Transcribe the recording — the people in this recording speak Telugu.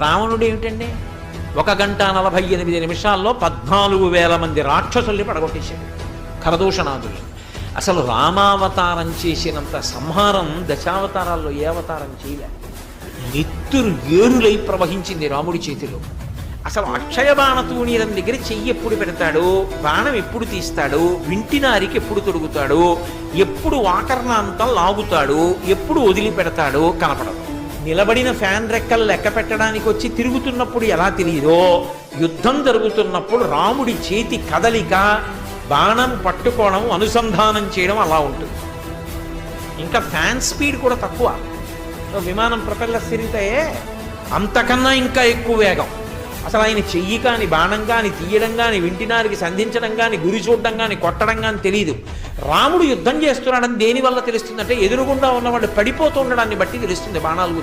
రావణుడు ఏమిటండి? ఒక గంట నలభై ఎనిమిది నిమిషాల్లో పద్నాలుగు వేల మంది రాక్షసుల్ని పడగొట్టేశాడు. ఖరదూషణాదుల్ని అసలు రామావతారం చేసినంత సంహారం దశావతారాల్లో ఏ అవతారం చేయలే? నెత్తురు ఏరులై ప్రవహించింది రాముడి చేతిలో. అసలు అక్షయ బాణతూణీరం దగ్గర చెయ్యి ఎప్పుడు పెడతాడు బాణం ఎప్పుడు తీస్తాడు వింటినారికి ఎప్పుడు తొడుగుతాడు ఎప్పుడు వాకర్ణాంతం లాగుతాడు ఎప్పుడు వదిలిపెడతాడో కనపడదు. నిలబడిన ఫ్యాన్ రెక్కలు లెక్క పెట్టడానికి వచ్చి తిరుగుతున్నప్పుడు ఎలా తెలియదో యుద్ధం జరుగుతున్నప్పుడు రాముడి చేతి కదలిక బాణం పట్టుకోవడం అనుసంధానం చేయడం అలా ఉంటుంది. ఇంకా ఫ్యాన్ స్పీడ్ కూడా తక్కువ. విమానం ప్రొపెల్లర్స్ తిరిగితే అంతకన్నా ఇంకా ఎక్కువ వేగం. అసలు ఆయన చెయ్యి కాని బాణం కాని తీయడం కాని వింటినారికి సంధించడం కాని గురి చూడడం కాని కొట్టడం కాని తెలియదు రాముడు యుద్ధం చేస్తున్నాడని దేని వల్ల తెలుస్తుందంటే ఎదురుగుండా ఉన్నవాడు పడిపోతుండడాన్ని బట్టి తెలుస్తుంది బాణాలు